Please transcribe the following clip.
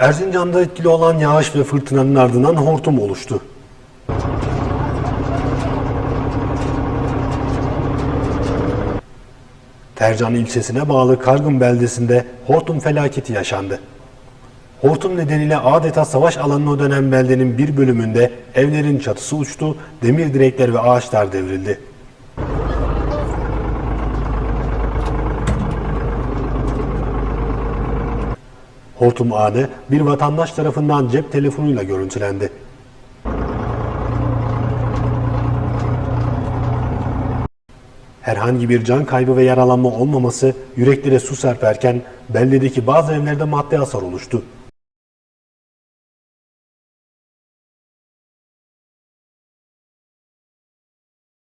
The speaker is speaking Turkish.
Erzincan'da etkili olan yağış ve fırtınanın ardından hortum oluştu. Tercan ilçesine bağlı Kargın beldesinde hortum felaketi yaşandı. Hortum nedeniyle adeta savaş alanına dönen beldenin bir bölümünde evlerin çatısı uçtu, demir direkler ve ağaçlar devrildi. Hortum anı bir vatandaş tarafından cep telefonuyla görüntülendi. Herhangi bir can kaybı ve yaralanma olmaması yüreklere su serperken beldedeki bazı evlerde maddi hasar oluştu.